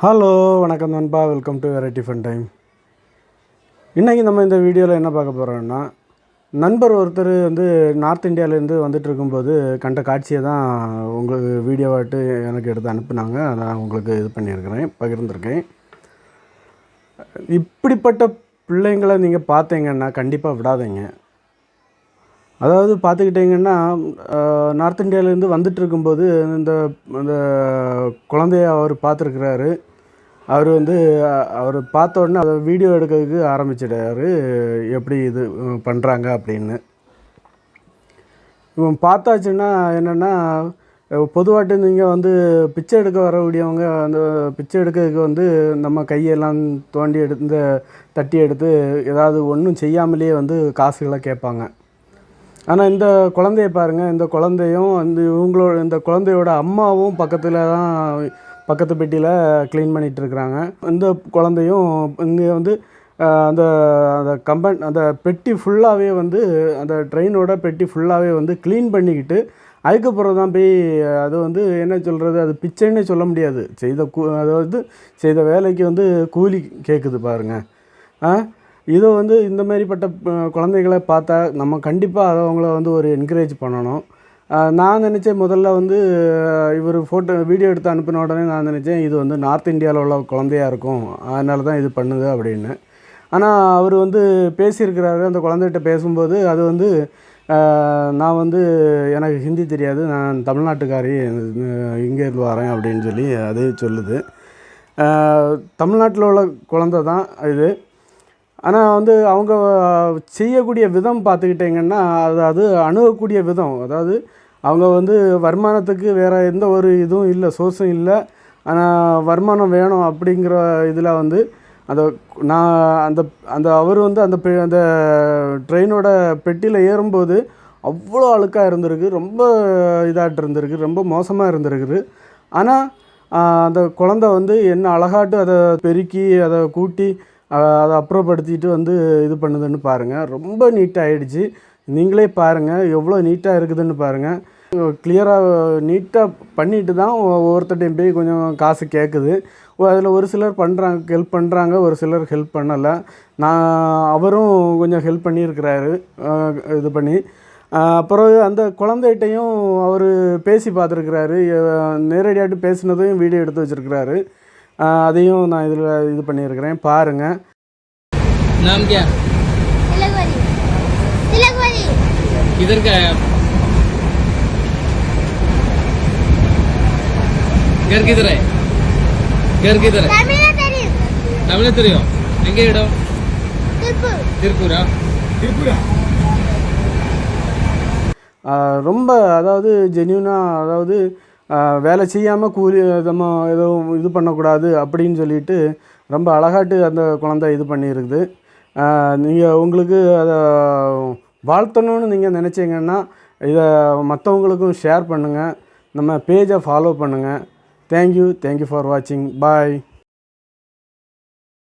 Hello வணக்கம் நண்பா. Welcome to variety fun time இன்றைக்கி நம்ம இந்த வீடியோவில் என்ன பார்க்க போகிறோம்னா நண்பர் ஒருத்தர் வந்து நார்த் இந்தியாவிலேருந்து வந்துட்டு இருக்கும்போது கண்ட காட்சியை தான் உங்களுக்கு வீடியோவாட்டு எனக்கு எடுத்து அனுப்புனாங்க. நான் உங்களுக்கு இது பண்ணியிருக்கிறேன் பகிர்ந்திருக்கேன். இப்படிப்பட்ட பிள்ளைங்களை நீங்கள் பார்த்தீங்கன்னா கண்டிப்பாக விடாதீங்க. அதாவது பார்த்துக்கிட்டிங்கன்னா நார்த் இந்தியாவிலேருந்து வந்துட்டு இருக்கும்போது இந்த இந்த குழந்தைய அவர் பார்த்துருக்குறாரு. அவர் வந்து அவர் பார்த்த உடனே அதை வீடியோ எடுக்கிறதுக்கு ஆரம்பிச்சிட்டாரு. எப்படி இது பண்ணுறாங்க அப்படின்னு. இவன் பார்த்தாச்சுன்னா என்னென்னா பொதுவாட்டு நீங்கள் வந்து பிச்சை எடுக்க வரக்கூடியவங்க அந்த பிச்சை எடுக்கிறதுக்கு வந்து நம்ம கையெல்லாம் தோண்டி எடுத்து இந்த தட்டி எடுத்து ஏதாவது ஒன்றும் செய்யாமலேயே வந்து காசுகளை கேட்பாங்க. ஆனால் இந்த குழந்தைய பாருங்கள் இந்த குழந்தையும் இந்த இவங்களோட இந்த குழந்தையோட அம்மாவும் பக்கத்தில் தான் பக்கத்து பெட்டியில் க்ளீன் பண்ணிகிட்ருக்குறாங்க இந்த குழந்தையும் இங்கே வந்து அந்த அந்த கம்பன் அந்த பெட்டி ஃபுல்லாகவே வந்து அந்த ட்ரெயினோட பெட்டி ஃபுல்லாகவே வந்து க்ளீன் பண்ணிக்கிட்டு அதுக்கப்புறம் தான் போய் அது வந்து என்ன சொல்கிறது அது பிச்சைன்னே சொல்ல முடியாது. செய்த கூ அதாவது செய்த வேலைக்கு வந்து கூலி கேட்குது பாருங்கள் ஆ? இதை வந்து இந்த மாதிரிப்பட்ட குழந்தைகளை பார்த்தா நம்ம கண்டிப்பாக அதை அவங்கள வந்து ஒரு என்கரேஜ் பண்ணணும். நான் நினச்சேன் முதல்ல வந்து இவர் ஃபோட்டோ வீடியோ எடுத்து அனுப்பின உடனே நான் நினச்சேன் இது வந்து நார்த் இந்தியாவில் உள்ள குழந்தையாக இருக்கும். அதனால தான் இது பண்ணுது அப்படின்னு. ஆனால் அவர் வந்து பேசியிருக்கிறாரு. அந்த குழந்தைகிட்ட பேசும்போது அது வந்து நான் வந்து எனக்கு ஹிந்தி தெரியாது. நான் தமிழ்நாட்டுக்காரி இங்கேருந்து வரேன் அப்படின்னு சொல்லி அது சொல்லுது. தமிழ்நாட்டில் உள்ள குழந்தை தான் இது. ஆனால் வந்து அவங்க செய்யக்கூடிய விதம் பார்த்துக்கிட்டிங்கன்னா அது அது அணுகக்கூடிய விதம். அதாவது அவங்க வந்து வருமானத்துக்கு வேறு எந்த ஒரு இதுவும் இல்லை சோர்ஸும் இல்லை. ஆனால் வருமானம் வேணும் அப்படிங்கிற இதில் வந்து அந்த நான் அந்த அந்த அவர் வந்து அந்த பெ- அந்த ட்ரெயினோட பெட்டியில் ஏறும்போது அவ்வளோ அழுக்காக இருந்திருக்கு. ரொம்ப இதாகிட்டு இருந்திருக்கு. ரொம்ப மோசமாக இருந்திருக்குது. ஆனால் அந்த குழந்தை வந்து என்ன அழகாட்டு அதை பெருக்கி அதை கூட்டி அதை அப்புறப்படுத்திட்டு வந்து இது பண்ணுதுன்னு பாருங்கள் ரொம்ப நீட்டாக ஆயிடுச்சு. நீங்களே பாருங்கள் எவ்வளோ நீட்டாக இருக்குதுன்னு பாருங்கள் கிளியராக நீட்டாக பண்ணிட்டு தான் ஒவ்வொருத்தட்டையும் போய் கொஞ்சம் காசு கேட்குது அதில் ஒரு சிலர் பண்ணுறாங்க ஹெல்ப் பண்ணுறாங்க ஒரு சிலர் ஹெல்ப் பண்ணலை. நான் அவரும் கொஞ்சம் ஹெல்ப் பண்ணியிருக்கிறாரு. இது பண்ணி. அப்புறம் அந்த குழந்தைகிட்டையும் அவர் பேசி பார்த்துருக்குறாரு. நேரடியாகிட்டு பேசினதையும் வீடியோ எடுத்து வச்சுருக்கிறாரு. அதையும் நான் இதில் இது பண்ணியிருக்கிறேன் பாருங்கள் नाम क्या तिलकवाली तिलकवाली किधर का है आप घर किधर है घर किधर है तमिल तेरी தமிழ் தெரியும் எங்க இடம் तिरुपुर திருப்பூரா திருப்பூரா ஆஹ் ரொம்ப அதாவது ஜென்யூனாக அதாவது ஆஹ் வேலை செய்யாமல் கூலி நம்ம எதுவும் இது பண்ணக்கூடாது அப்படின்னு சொல்லிட்டு ரொம்ப அழகாட்டு அந்த குழந்தை இது பண்ணியிருக்குது. நீங்கள் உங்களுக்கு அதை வாழ்த்தணும்னு நீங்கள் நினச்சிங்கன்னா இதை மற்றவங்களுக்கும் ஷேர் பண்ணுங்கள் நம்ம பேஜை ஃபாலோ பண்ணுங்கள் தேங்க்யூ தேங்க்யூ ஃபார் வாட்சிங் பாய்